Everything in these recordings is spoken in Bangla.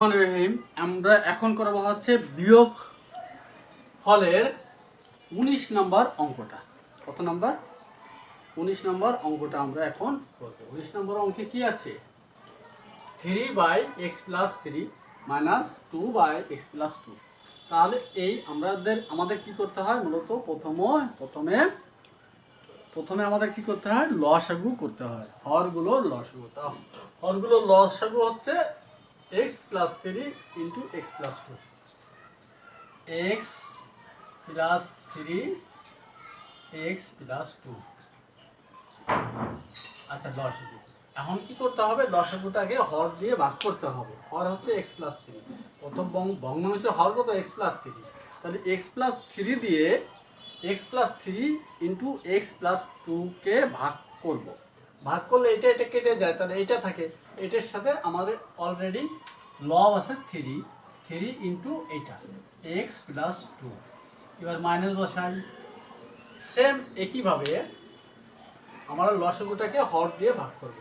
রহিম আমরা এখন করব হচ্ছে বিয়োগ ফলের উনিশ নম্বর অঙ্কটা। কত নাম্বার? উনিশ নম্বর অঙ্কটা আমরা এখন করব। উনিশ নম্বর অঙ্কে কি আছে? Three by x plus three minus two by x plus two. তাহলে এই আমাদের আমাদের কি করতে হয় মূলত? প্রথম, প্রথমে প্রথমে আমাদের কি করতে হয়? লসাগু করতে হয়। হরগুলো লসাগু। তা হরগুলো লসাগু হচ্ছে x plus three into x plus two x plus three x plus two আচ্ছা লসাগু এখন কি করতে হবে? লসাগুটাকে হর দিয়ে ভাগ করতে হবে। হর হচ্ছে এক্স প্লাস থ্রি প্রথম বং- ভগ্নাংশের হর কত? এক্স প্লাস থ্রি তাহলে এক্স প্লাস থ্রি দিয়ে x plus three into x plus টুকে ভাগ করব। ভাগ করলে এটা এটা কেটে যায়, তাহলে এইটা থাকে। এটার সাথে আমাদের অলরেডি লব আছে থ্রি থ্রি ইন্টু এইটা এক্স প্লাস টু এবার মাইনাস বসাই। সেম একইভাবে আমরা লসগুটাকে হর দিয়ে ভাগ করব।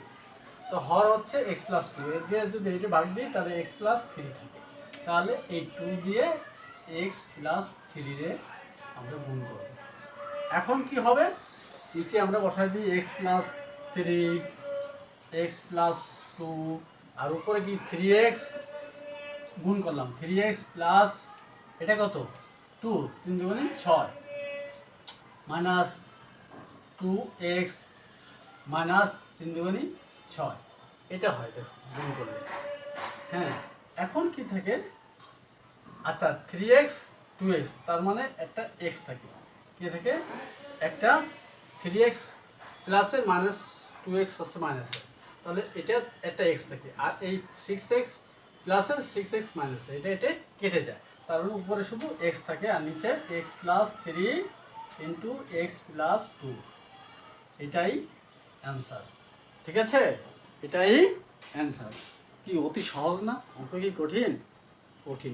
তো হর হচ্ছে এক্স প্লাস টু এর দিয়ে যদি এইটা ভাগ দিই, তাহলে এক্স প্লাস থ্রি থাকে। তাহলে এই টু দিয়ে এক্স প্লাস থ্রি রে আমরা গুণ করব। এখন কি হবে? নিচে আমরা বসাই দিই x plus three x plus two আর উপরে কি থ্রি এক্স গুণ করলাম থ্রি এক্স প্লাস এটা কত? টু তিন দুগুণে ছয়। মাইনাস টু এক্স মাইনাস তিন দুগুণে ছয়। এটা হয়, দেখো, গুণ করলে। হ্যাঁ এখন কি থাকে? আচ্ছা থ্রি এক্স টু এক্স তার মানে একটা এক্স থাকে। কি থাকে? একটা থ্রি এক্স প্লাসের মাইনাস টু এক্স হচ্ছে মাইনাসের তাহলে এটা একটা এক্স থাকে। আর এই সিক্স এক্স প্লাসের সিক্স এক্স মাইনাসে এটা এটা কেটে যায়। তার মানে উপরে শুধু এক্স থাকে আর নিচে x plus three into x plus two এটাই অ্যান্সার ঠিক আছে? এটাই অ্যান্সার কি, অতি সহজ না? অঙ্ক কি কঠিন? কঠিন।